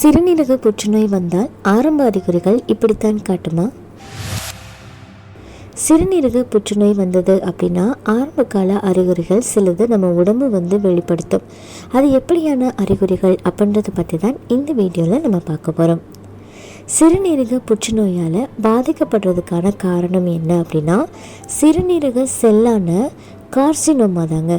சிறுநீரக புற்றுநோய் வந்தால் ஆரம்ப அறிகுறிகள் இப்படித்தான் காட்டுமா? சிறுநீரக புற்றுநோய் வந்தது அப்படின்னா ஆரம்ப கால அறிகுறிகள் சிலது நம்ம உடம்பு வந்து வெளிப்படுத்தும். அது எப்படியான அறிகுறிகள் அப்படின்றத பற்றி தான் இந்த வீடியோவில் நம்ம பார்க்க போகிறோம் சிறுநீரக புற்றுநோயால் பாதிக்கப்படுறதுக்கான காரணம் என்ன அப்படின்னா சிறுநீரக செல்லான கார்சினோமா தாங்க.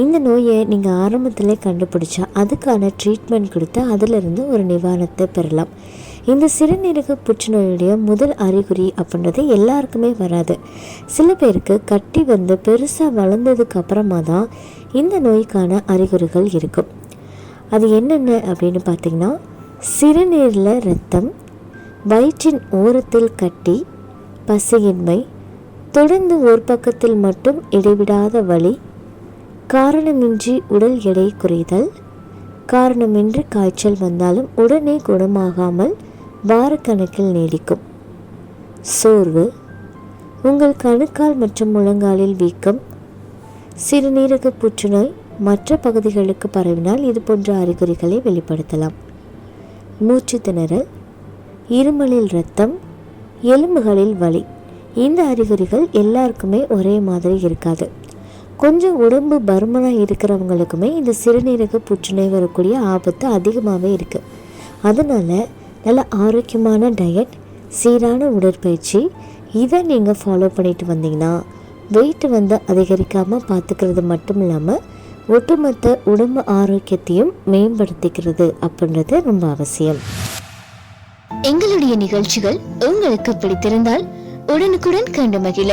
இந்த நோயை நீங்கள் ஆரம்பத்திலே கண்டுபிடிச்சா அதுக்கான ட்ரீட்மெண்ட் கொடுத்து அதிலிருந்து ஒரு நிவாரணத்தை பெறலாம். இந்த சிறுநீரக புற்றுநோயுடைய முதல் அறிகுறி அப்படின்றது எல்லாருக்குமே வராது. சில பேருக்கு கட்டி வந்து பெருசாக வளர்ந்ததுக்கு அப்புறமா தான் இந்த நோய்க்கான அறிகுறிகள் இருக்கும். அது என்னென்ன அப்படின்னு பார்த்தீங்கன்னா சிறுநீரில் ரத்தம் வயிற்றின் ஓரத்தில் கட்டி பசியின்மை தொடர்ந்து ஒரு பக்கத்தில் மட்டும் இடைவிடாத வலி காரணமின்றி உடல் எடை குறைதல் காரணமின்றி காய்ச்சல் வந்தாலும் உடனே குணமாகாமல் வாரக்கணக்கில் நீடிக்கும். சோர்வு உங்கள் கணுக்கால் மற்றும் முழங்காலில் வீக்கம் சிறுநீரக புற்றுநோய் மற்ற பகுதிகளுக்கு பரவினால் இது போன்ற அறிகுறிகளை வெளிப்படுத்தலாம். மூச்சு திணறல் இருமலில் இரத்தம் எலும்புகளில் வலி. இந்த அறிகுறிகள் எல்லாருக்குமே ஒரே மாதிரி இருக்காது. கொஞ்சம் உடம்பு பருமனாக இருக்கிறவங்களுக்குமே இந்த சிறுநீரக புற்றுநோய் வரக்கூடிய ஆபத்து அதிகமாகவே இருக்குது அதனால் நல்ல ஆரோக்கியமான டயட் சீரான உடற்பயிற்சி இதை நீங்கள் ஃபாலோ பண்ணிட்டு வந்தீங்கன்னா வெயிட் வந்து அதிகரிக்காமல் பார்த்துக்கிறது மட்டும் இல்லாமல் ஒட்டுமொத்த உடம்பு ஆரோக்கியத்தையும் மேம்படுத்திக்கிறது அப்படின்றது ரொம்ப அவசியம். எங்களுடைய நிகழ்ச்சிகள் உங்களுக்கு பிடித்திருந்தால் உடனுக்குடன் கண்டு மகிழ.